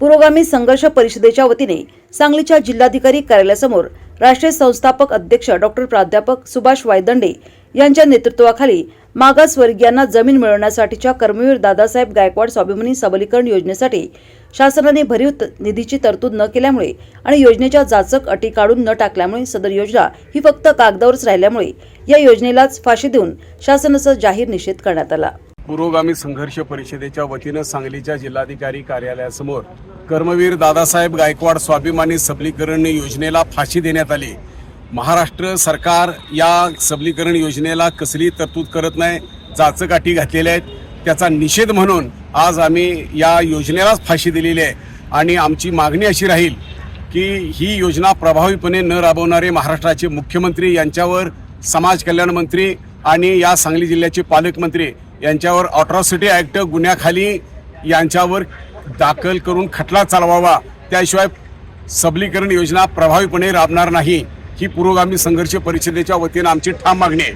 पुरोगामी संघर्ष परिषदेच्या वतीने सांगलीच्या जिल्हाधिकारी कार्यालयासमोर राष्ट्रीय संस्थापक अध्यक्ष डॉक्टर प्राध्यापक सुभाष वायदंडे यांच्या नेतृत्वाखाली मागासवर्गीयांना जमीन मिळवण्यासाठीच्या कर्मवीर दादासाहेब गायकवाड स्वाभिमानी सबलीकरण योजनेसाठी शासनाने भरीव त- निधीची तरतूद न केल्यामुळे आणि योजनेच्या जाचक अटी काढून न टाकल्यामुळे सदर योजना ही फक्त कागदावरच राहिल्यामुळे या योजनेलाच फाशी देऊन शासनाचा जाहीर निषेध करण्यात आला. पुरोगामी संघर्ष परिषदेच्या वतीनं सांगलीच्या जिल्हाधिकारी कार्यालयासमोर कर्मवीर दादासाहेब गायकवाड स्वाभिमानी सबलीकरण योजनेला फाशी देण्यात आली. महाराष्ट्र सरकार या सबलीकरण योजनेला कसली तरतूद करत नाही चाचकाठी घातलेल्या आहेत. त्याचा निषेध म्हणून आज आम्ही या योजनेलाच फाशी दिलेली आहे. आणि आमची मागणी अशी राहील की ही योजना प्रभावीपणे न राबवणारे महाराष्ट्राचे मुख्यमंत्री यांच्यावर समाज कल्याण मंत्री आणि या सांगली जिल्ह्याचे पालकमंत्री यांच्यावर ऑट्रॉसिटी ॲक्ट गुन्ह्याखाली यांच्यावर दाखल करून खटला चालवावा. त्याशिवाय सबलीकरण योजना प्रभावीपणे राबणार नाही. ही पुरोगामी संघर्ष परिषदेच्या वतीनं आमची ठाम मागणी आहे.